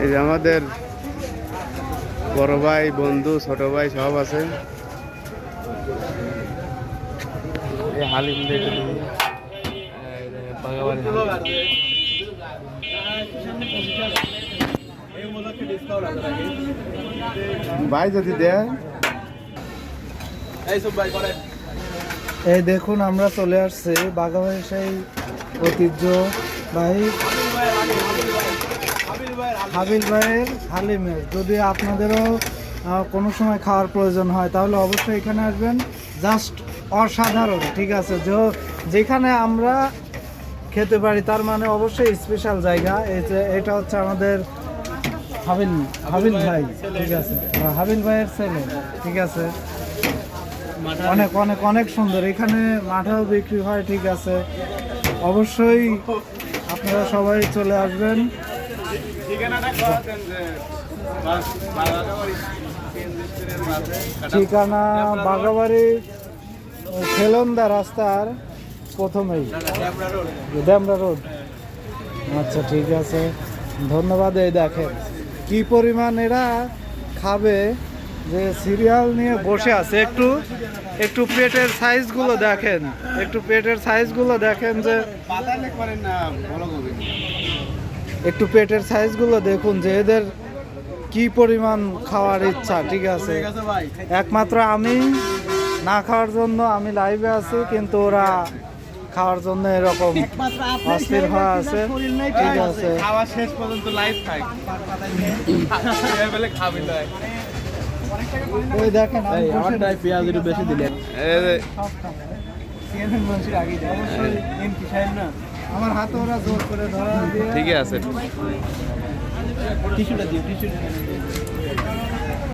এই যে আমাদের বড় ভাই বন্ধু ছোট ভাই সব আছে। ভাই যদি দেয় এই দেখুন আমরা চলে আসছি বাগাবাড়ি সেই ঐতিহ্য ভাই হাবিল ভাইয়ের হালিমের। যদি আপনাদেরও কোনো সময় খাওয়ার প্রয়োজন হয় তাহলে অবশ্যই এখানে আসবেন। জাস্ট অসাধারণ ঠিক আছে? যে- যেখানে আমরা খেতে পারি তার মানে অবশ্যই স্পেশাল জায়গা। এই যে এটা হচ্ছে আমাদের হাবিল হাবিল ভাই ঠিক আছে? হাবিল ভাইয়ের ছেলে ঠিক আছে? অনেক অনেক অনেক সুন্দর। এখানে মাঠাও বিক্রি হয় ঠিক আছে। অবশ্যই আপনারা সবাই চলে আসবেন। ঠিকানা বাগাবাড়ি খেলন্দা রাস্তার প্রথমেই। ড্যামরা রোড। আচ্ছা ঠিক আছে। ধন্যবাদ এই দেখেন। কি পরিমাণ এরা খাবে। যে সিরিয়াল নিয়ে বসে আছে একটু একটু পেটের সাইজগুলো দেখেন একটু পেটের সাইজগুলো দেখেন যে একটু পেটের সাইজগুলো দেখুন যে এদের কি পরিমাণ খাওয়ার ইচ্ছা ঠিক আছে? একমাত্র আমি না খাওয়ার জন্য আমি লাইভে আছি কিন্তু ওরা খাওয়ার জন্য এরকম অস্থির হয়ে আছে ঠিক আছে? খাওয়া শেষ পর্যন্ত লাইভ থাক খাবি ওই দেখেন আমি বসে পেঁয়াজ একটু বেশি দিলেন এই আগে যায়। অবশ্যই এমপি সাহেব না? আমার হাত ওরা জোর করে ধরা দিয়ে ঠিক আছে। টিস্যুটা দিও টিস্যু